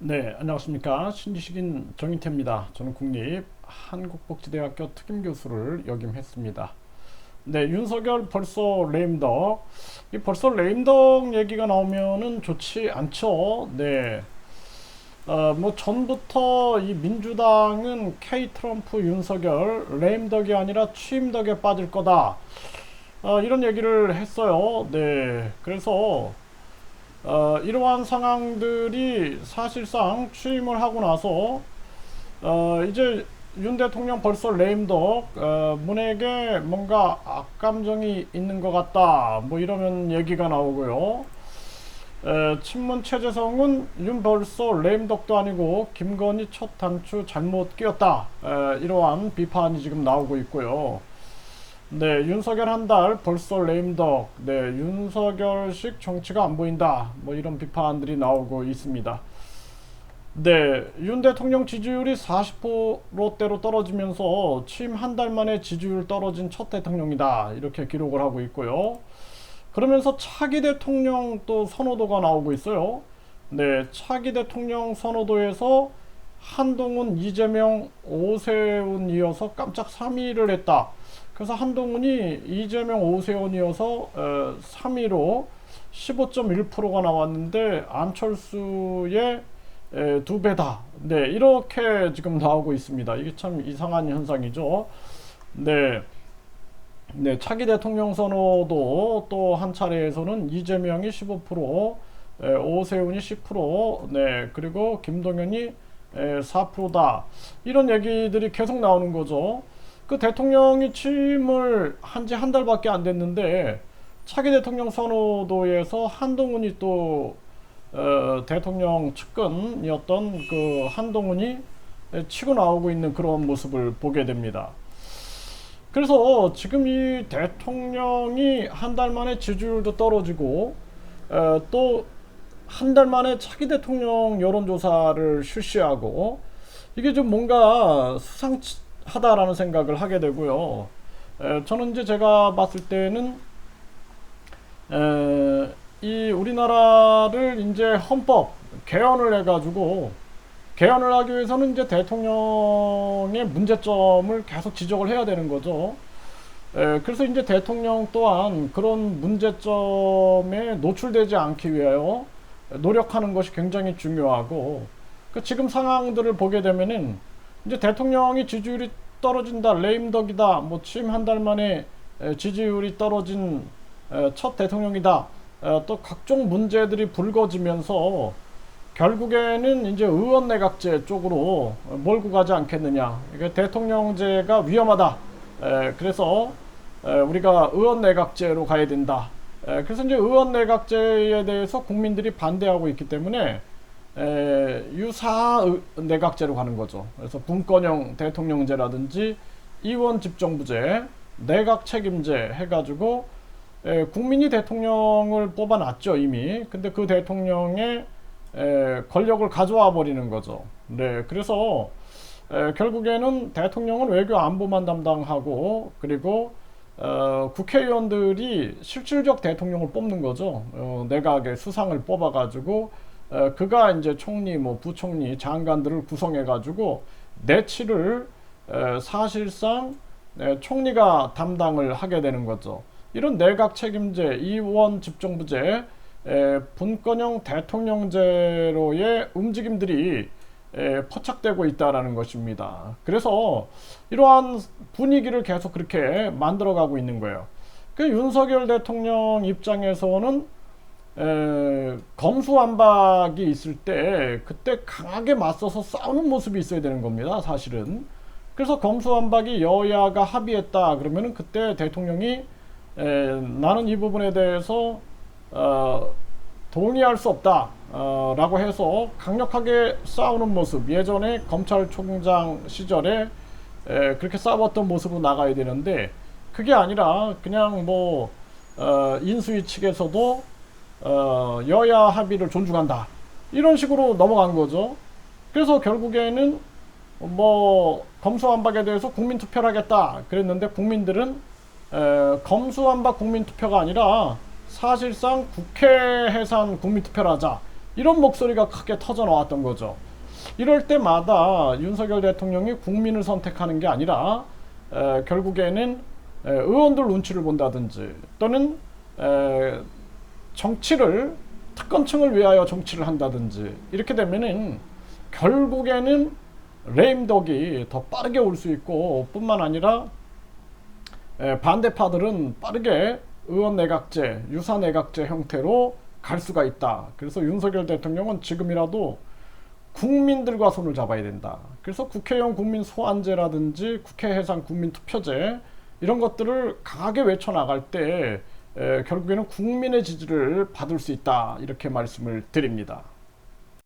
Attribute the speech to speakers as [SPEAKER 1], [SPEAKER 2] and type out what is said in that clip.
[SPEAKER 1] 네, 안녕하십니까. 신지식인 정인태입니다. 저는 국립 한국복지대학교 특임교수를 역임했습니다. 네, 윤석열 벌써 레임덕. 이 벌써 레임덕 얘기가 나오면은 좋지 않죠. 네. 어, 뭐 전부터 이 민주당은 K 트럼프 윤석열 레임덕이 아니라 취임덕에 빠질 거다. 어, 이런 얘기를 했어요. 네. 그래서 어, 이러한 상황들이 사실상 취임을 하고 나서 어, 이제 윤 대통령 벌써 레임덕 어, 문에게 뭔가 악감정이 있는 것 같다 뭐 이러면 얘기가 나오고요. 에, 친문 최재성은 윤 벌써 레임덕도 아니고 김건희 첫 단추 잘못 끼었다 에, 이러한 비판이 지금 나오고 있고요. 네, 윤석열 한 달 벌써 레임덕. 네, 윤석열식 정치가 안 보인다. 뭐 이런 비판들이 나오고 있습니다. 네, 윤 대통령 지지율이 40%대로 떨어지면서 취임 한 달 만에 지지율 떨어진 첫 대통령이다. 이렇게 기록을 하고 있고요. 그러면서 차기 대통령 또 선호도가 나오고 있어요. 네, 차기 대통령 선호도에서 한동훈, 이재명, 오세훈 이어서 깜짝 3위를 했다. 그래서 한동훈이 이재명, 오세훈이어서 어, 3위로 15.1%가 나왔는데 안철수의 에, 두 배다. 네, 이렇게 지금 나오고 있습니다. 이게 참 이상한 현상이죠. 네. 네, 차기 대통령 선호도 또 한 차례에서는 이재명이 15%, 에, 오세훈이 10%, 네, 그리고 김동연이 에, 4%다. 이런 얘기들이 계속 나오는 거죠. 그 대통령이 취임을 한 지 한 달밖에 안 됐는데 차기 대통령 선호도에서 한동훈이 또 어, 대통령 측근이었던 그 한동훈이 치고 나오고 있는 그런 모습을 보게 됩니다. 그래서 지금 이 대통령이 한 달 만에 지지율도 떨어지고 어, 또한 달 만에 차기 대통령 여론조사를 실시하고 이게 좀 뭔가 수상 하다라는 생각을 하게 되고요. 에, 저는 이제 제가 봤을 때는 에, 이 우리나라를 이제 헌법 개헌을 해가지고 개헌을 하기 위해서는 이제 대통령의 문제점을 계속 지적을 해야 되는 거죠. 에, 그래서 이제 대통령 또한 그런 문제점에 노출되지 않기 위하여 노력하는 것이 굉장히 중요하고 그 지금 상황들을 보게 되면은 이제 대통령이 지지율이 떨어진다, 레임덕이다, 뭐 취임 한 달 만에 에, 지지율이 떨어진 에, 첫 대통령이다. 에, 또 각종 문제들이 불거지면서 결국에는 이제 의원 내각제 쪽으로 몰고 가지 않겠느냐. 이게 대통령제가 위험하다. 에, 그래서 에, 우리가 의원 내각제로 가야 된다. 에, 그래서 이제 의원 내각제에 대해서 국민들이 반대하고 있기 때문에 에, 유사 의- 내각제로 가는 거죠. 그래서 분권형 대통령제라든지 의원 집정부제, 내각 책임제 해가지고 에, 국민이 대통령을 뽑아놨죠 이미. 근데 그 대통령의 에, 권력을 가져와 버리는 거죠. 네, 그래서 에, 결국에는 대통령은 외교 안보만 담당하고 그리고 어, 국회의원들이 실질적 대통령을 뽑는 거죠. 어, 내각의 수상을 뽑아가지고 어, 그가 이제 총리, 뭐 부총리, 장관들을 구성해가지고 내치를 에, 사실상 에, 총리가 담당을 하게 되는 거죠. 이런 내각 책임제, 이원 집정부제, 에, 분권형 대통령제로의 움직임들이 에, 포착되고 있다라는 것입니다. 그래서 이러한 분위기를 계속 그렇게 만들어가고 있는 거예요. 그 윤석열 대통령 입장에서는 에, 검수완박이 있을 때 그때 강하게 맞서서 싸우는 모습이 있어야 되는 겁니다. 사실은. 그래서 검수완박이 여야가 합의했다 그러면은 그때 대통령이 에, 나는 이 부분에 대해서 어, 동의할 수 없다 어, 라고 해서 강력하게 싸우는 모습 예전에 검찰총장 시절에 에, 그렇게 싸웠던 모습으로 나가야 되는데 그게 아니라 그냥 뭐 어, 인수위 측에서도 어, 여야 합의를 존중한다 이런 식으로 넘어간 거죠. 그래서 결국에는 뭐 검수완박에 대해서 국민 투표를 하겠다 그랬는데 국민들은 에, 검수완박 국민 투표가 아니라 사실상 국회 해산 국민 투표를 하자 이런 목소리가 크게 터져 나왔던 거죠. 이럴 때마다 윤석열 대통령이 국민을 선택하는 게 아니라 에, 결국에는 에, 의원들 눈치를 본다든지 또는 에, 정치를 특권층을 위하여 정치를 한다든지 이렇게 되면은 결국에는 레임덕이 더 빠르게 올 수 있고 뿐만 아니라 에, 반대파들은 빠르게 의원 내각제, 유사 내각제 형태로 갈 수가 있다. 그래서 윤석열 대통령은 지금이라도 국민들과 손을 잡아야 된다. 그래서 국회의원 국민 소환제라든지 국회 해상 국민 투표제 이런 것들을 강하게 외쳐 나갈 때 에, 결국에는 국민의 지지를 받을 수 있다. 이렇게 말씀을 드립니다.